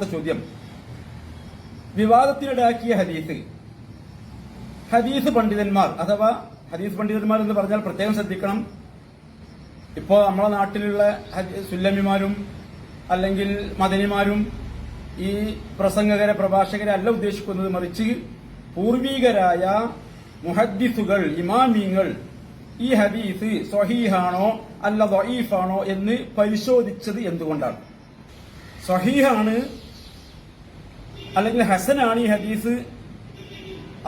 ഒന്നാമത്തെ ചോദ്യം. വിവാദത്തിനിടയാക്കിയ ഹദീസ് ഹദീസ് പണ്ഡിതന്മാർ അഥവാ ഹദീസ് പണ്ഡിതന്മാർ എന്ന് പറഞ്ഞാൽ പ്രത്യേകം ശ്രദ്ധിക്കണം. ഇപ്പോ നമ്മളെ നാട്ടിലുള്ള സുല്ലമിമാരും അല്ലെങ്കിൽ മദനിമാരും ഈ പ്രസംഗകരെ പ്രഭാഷകരെ അല്ല ഉദ്ദേശിക്കുന്നത്. മറിച്ച് പൂർവീകരായ മുഹദ്ദിസുകൾ ഇമാമീങ്ങൾ ഈ ഹദീസ് സ്വഹീഹാണോ അല്ല ദഈഫാണോ എന്ന് പരിശോധിച്ചത് എന്തുകൊണ്ടാണ്? സ്വഹീഹാണ് അല്ലെങ്കിൽ ഹസനാണ് ഈ ഹദീസ്.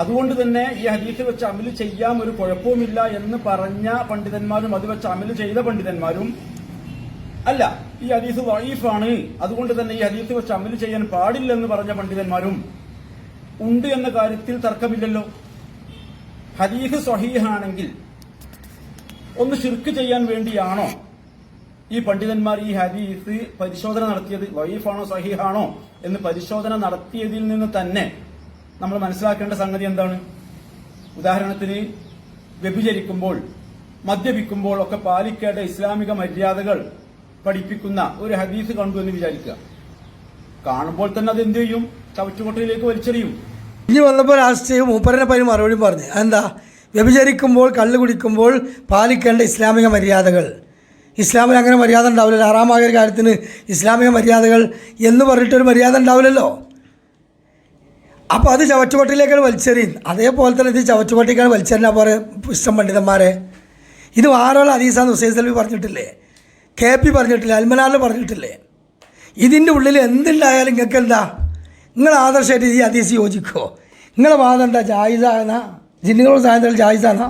അതുകൊണ്ട് തന്നെ ഈ ഹദീസ് വെച്ച് അമൽ ചെയ്യാൻ ഒരു കുഴപ്പവുമില്ല എന്ന് പറഞ്ഞ പണ്ഡിതന്മാരും അത് വെച്ച് അമൽ ചെയ്ത പണ്ഡിതന്മാരും അല്ല ഈ ഹദീസ് വൈഫാണ്. അതുകൊണ്ട് തന്നെ ഈ ഹദീസ് വെച്ച് അമൽ ചെയ്യാൻ പാടില്ലെന്ന് പറഞ്ഞ പണ്ഡിതന്മാരും ഉണ്ട് എന്ന കാര്യത്തിൽ തർക്കമില്ലല്ലോ. ഹദീസ് സ്വഹീഹാണെങ്കിൽ ഒന്ന് ഷിർക്ക് ചെയ്യാൻ വേണ്ടിയാണോ? ഈ പണ്ഡിതന്മാർ ഈ ഹദീസ് പരിശോധന നടത്തിയത് വൈഫാണോ സഹീഹാണോ എന്ന് പരിശോധന നടത്തിയതിൽ നിന്ന് തന്നെ നമ്മൾ മനസ്സിലാക്കേണ്ട സംഗതി എന്താണ്? ഉദാഹരണത്തിന് വ്യഭിചരിക്കുമ്പോൾ മദ്യപിക്കുമ്പോൾ ഒക്കെ പാലിക്കേണ്ട ഇസ്ലാമിക മര്യാദകൾ പഠിപ്പിക്കുന്ന ഒരു ഹദീസ് കണ്ടു എന്ന് വിചാരിക്കുക. കാണുമ്പോൾ തന്നെ അത് എന്ത് ചെയ്യും? ചവറ്റുകൊട്ടയിലേക്ക് വലിച്ചെറിയും. ഇനി വന്നപ്പോൾ രാഷ്ട്രീയം മൂപ്പരനെ പനി മറുപടി പറഞ്ഞു. എന്താ? വ്യഭിചരിക്കുമ്പോൾ കള്ളു കുടിക്കുമ്പോൾ പാലിക്കേണ്ട ഇസ്ലാമിക മര്യാദകൾ. ഇസ്ലാമിൽ അങ്ങനെ മര്യാദ ഉണ്ടാവില്ലല്ലോ. ഹറാമായ ഒരു കാര്യത്തിന് ഇസ്ലാമിക മര്യാദകൾ എന്ന് പറഞ്ഞിട്ടൊരു മര്യാദ ഉണ്ടാവില്ലല്ലോ. അപ്പോൾ അത് ചവറ്റുപട്ടിയിലേക്കാണ് വലിച്ചെറിയും അതേപോലെ തന്നെ ഇത് ചവറ്റുപട്ടിക്കാണ് വലിച്ചെറിഞ്ഞ പോലെ ഇഷ്ടം പണ്ഡിതന്മാരെ. ഇത് ആരോളം അദീസാന്ന് ഹുസൈൻ സൽവി പറഞ്ഞിട്ടില്ലേ? കെ പി പറഞ്ഞിട്ടില്ലേ? അൽമനാറിൽ പറഞ്ഞിട്ടില്ലേ? ഇതിന്റെ ഉള്ളിൽ എന്തുണ്ടായാലും നിങ്ങൾക്ക് എന്താ? നിങ്ങൾ ആദർശമായിട്ട് ഈ ഹദീസ് യോജിക്കുമോ നിങ്ങളെ വാദം എന്താ? ജായിസാന ജിന്നുകളുടെ സായന്ത്രം ജായിസാണോ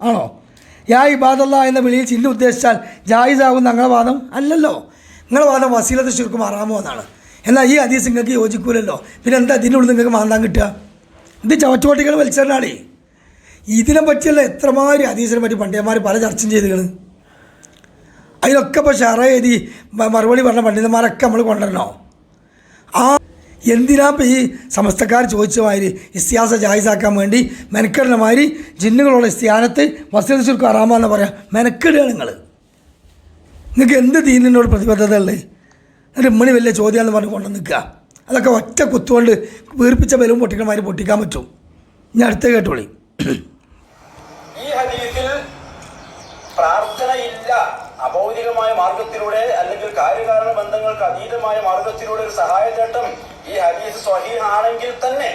ആണോ? യാ ഇബാദല്ല എന്ന വിളിയിൽ ചിഹ്നം ഉദ്ദേശിച്ചാൽ ജായിസാകും നിങ്ങളെ വാദം അല്ലല്ലോ. നിങ്ങളെ വാദം വസീലത്ത് ശുർക്കും അറാമോ എന്നാണ്. എന്നാൽ ഈ ഹദീസ് നിങ്ങൾക്ക് യോജിക്കൂലല്ലോ. പിന്നെ എന്താ ഇതിനുള്ളിൽ നിങ്ങൾക്ക് മാന്താൻ കിട്ടുക? ഇത് ചവച്ചോട്ടികൾ വലിച്ചെറിഞ്ഞാളേ. ഇതിനെ പറ്റിയുള്ള എത്രമാതിരി ഹദീസിനെ പറ്റി പണ്ഡിതന്മാർ പല ചർച്ചയും ചെയ്തുകൾ അതിനൊക്കെ ഇപ്പോൾ എഴുതി മ- മറുപടി പറഞ്ഞ പണ്ഡിതന്മാരൊക്കെ നമ്മൾ കൊണ്ടുവരണോ? ആ എന്തിനാ ഇപ്പം ഈ സമസ്തക്കാർ ചോദിച്ച മാതിരി ഇസ്തിയാസ ജായിസാക്കാൻ വേണ്ടി മെനക്കെടുന്ന മാതിരി ജിന്നുകളുള്ള ഇസ്തിഹാനത്ത് മസ്ജിദ് ചുരുക്കം അറാമെന്ന് പറയാം. മെനക്കെടുക നിങ്ങൾ നിങ്ങൾക്ക് എന്ത് ദീനിനോട് പ്രതിബദ്ധത ഉള്ളത് എന്നിട്ട് ഇമ്മണി വലിയ ചോദ്യമാണെന്ന് പറഞ്ഞ് കൊണ്ടു നിൽക്കുക. അതൊക്കെ ഒറ്റ കുത്തുകൊണ്ട് വീർപ്പിച്ച ബലവും പൊട്ടിക്കണ മാതിരി പൊട്ടിക്കാൻ പറ്റും. ഞാൻ അടുത്ത കേട്ടോളി. ഈ ഹദീസിൽ പ്രാർത്ഥനയില്ല. അഭൗതികമായ മാർഗത്തിലൂടെ അല്ലെങ്കിൽ കാര്യകാരണ ബന്ധങ്ങൾക്ക് അതീതമായ മാർഗത്തിലൂടെ ഒരു സഹായചട്ടം ഈ ഹദീസ് സ്വഹീഹാണെങ്കിൽ തന്നെ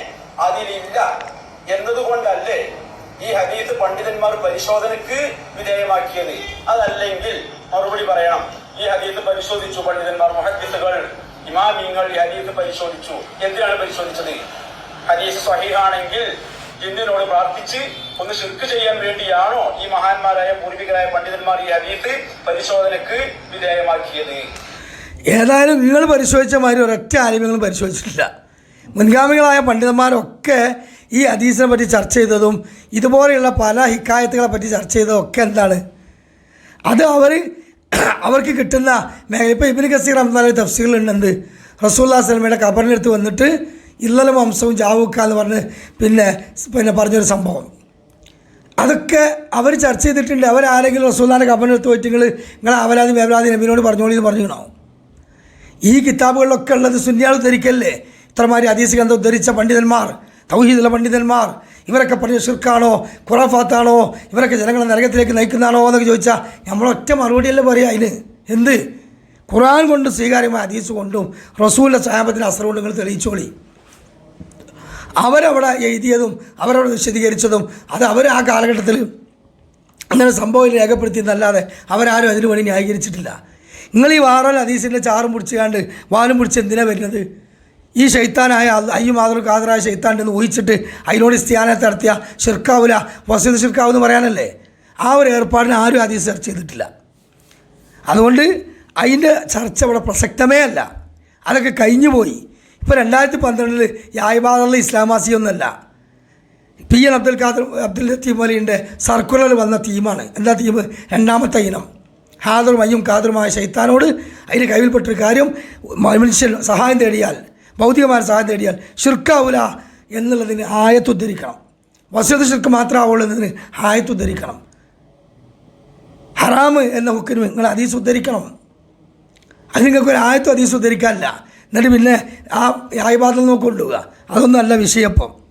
അതിലില്ല എന്നതുകൊണ്ടല്ലേ ഈ ഹദീസ് പണ്ഡിതന്മാർ പരിശോധനക്ക് വിധേയമാക്കിയത്? അതല്ലെങ്കിൽ മറുപടി പറയണം. ഈ ഹദീസ് പരിശോധിച്ചു പണ്ഡിതന്മാർ മുഹദ്ദിസുകൾ ഇമാമിങ്ങൾ ഈ ഹദീസ് പരിശോധിച്ചു. എന്തിനാണ് പരിശോധിച്ചത്? ഹദീസ് സ്വഹീഹാണെങ്കിൽ ജിന്നിനോട് പ്രാർത്ഥിച്ച് ഒന്ന് ശിർക്ക് ചെയ്യാൻ വേണ്ടിയാണോ ഈ മഹാന്മാരായ പൂർവികരായ പണ്ഡിതന്മാർ ഈ ഹദീസ് പരിശോധനക്ക് വിധേയമാക്കിയത്? ഏതായാലും നിങ്ങൾ പരിശോധിച്ച മാതിരി ഒരൊറ്റ ആലിമ്യങ്ങളും പരിശോധിച്ചിട്ടില്ല. മുൻഗാമികളായ പണ്ഡിതന്മാരൊക്കെ ഈ ഹദീസിനെ പറ്റി ചർച്ച ചെയ്തതും ഇതുപോലെയുള്ള പല ഹിക്കായത്തുകളെ പറ്റി ചർച്ച ചെയ്തതും ഒക്കെ എന്താണ്? അത് അവർ അവർക്ക് കിട്ടുന്ന മേഖല ഇപ്പോൾ ഇബിൻ കസീർ അഹമ്മദ് തഫ്സീലുണ്ടെന്ത് റസൂല്ലാ സലമയുടെ കബറിനടുത്ത് വന്നിട്ട് ഇല്ലലും വംശവും ജാവുക്ക എന്ന് പറഞ്ഞ് പിന്നെ പിന്നെ പറഞ്ഞൊരു സംഭവം. അതൊക്കെ അവർ ചർച്ച ചെയ്തിട്ടുണ്ട്. അവരാരെങ്കിലും റസൂല്ലാന്റെ കബനെടുത്ത് പോയിട്ട് നിങ്ങൾ നിങ്ങൾ അവലാദി മേവലാദി നബീനോട് പറഞ്ഞോളി എന്ന് ഈ കിതാബുകളിലൊക്കെ ഉള്ളത് സുന്യാൾ ഉദ്ധരിക്കല്ലേ? ഇത്രമാതിരി അതീസ് ഗ്രന്ഥം ഉദ്ധരിച്ച പണ്ഡിതന്മാർ തൗഹീദുള്ള പണ്ഡിതന്മാർ ഇവരൊക്കെ പറഞ്ഞ ഷിർക്കാണോ ഖുറാഫാത്താണോ ഇവരൊക്കെ ജനങ്ങളെ നരകത്തിലേക്ക് നയിക്കുന്നതാണോ എന്നൊക്കെ ചോദിച്ചാൽ നമ്മളൊറ്റ മറുപടിയല്ലേ പറയുക അതിന്. എന്ത്? ഖുറാൻ കൊണ്ട് സ്വീകാര്യമായ അതീസ് കൊണ്ടും റസൂലിന്റെ സാഹബത്തിന്റെ അസർ കൊണ്ട് നിങ്ങൾ തെളിയിച്ചോളി. അവരവിടെ എഴുതിയതും അവരവിടെ വിശദീകരിച്ചതും അത് അവർ ആ കാലഘട്ടത്തിൽ അങ്ങനെ സംഭവം രേഖപ്പെടുത്തിയെന്നല്ലാതെ അവരാരും അതിനു വേണ്ടി ന്യായീകരിച്ചിട്ടില്ല. നിങ്ങൾ ഈ വാറൽ അദീസിന്റെ ചാറും പിടിച്ചുകാണ്ട് വാലും പിടിച്ച് എന്തിനാണ് വരുന്നത്? ഈ ഷെയ്ത്താനായ അയ്യു മാതൃ കാതറായ ഷെയ്ത്താണ്ടെന്ന് ഊഹിച്ചിട്ട് അതിനോട് സ്ഥാനത്ത് നടത്തിയ ഷിർക്കാവില വസീദ് ഷിർക്കാവ് എന്ന് പറയാനല്ലേ? ആ ഒരു ഏർപ്പാടിന് ആരും ഹദീസ് ചർച്ച ചെയ്തിട്ടില്ല. അതുകൊണ്ട് അതിന്റെ ചർച്ച ഇവിടെ പ്രസക്തമേ അല്ല. അതൊക്കെ കഴിഞ്ഞു പോയി ഇപ്പോൾ രണ്ടായിരത്തി പന്ത്രണ്ടിൽ യായ്ബാദുള്ള ഇസ്ലാമാസിയൊന്നുമല്ല പി എൻ അബ്ദുൽ ഖാദർ അബ്ദുൽ ലത്തീഫ് അലിന്റെ സർക്കുലർ വന്ന തീമാണ് എന്താ തീം രണ്ടാമത്തെ ഇനം. ഹാദറും അയ്യും ഖാദറുമായ ശൈത്താനോട് അതിന് കയ്യിൽപ്പെട്ടൊരു കാര്യം മനുഷ്യൻ സഹായം തേടിയാൽ ഭൗതികമായ സഹായം തേടിയാൽ ഷിർക്കാവൂല എന്നുള്ളതിന് ആയത്തുദ്ധരിക്കണം വസ്തുത ഷിർക്ക് മാത്രമാവുള്ളൂ എന്നതിന് ആയത്തുദ്ധരിക്കണം ഹറാമ് എന്ന ഹുക്കിന് നിങ്ങൾ അതീസ് ഉദ്ധരിക്കണം. അത് ഒരു ആയത്തും അതീസ് ഉദ്ധരിക്കാനില്ല. എന്നിട്ട് പിന്നെ ആ ആയിബാദൽ നോക്കി കൊണ്ടുപോവുക അതൊന്നും അല്ല വിഷയം ഇപ്പം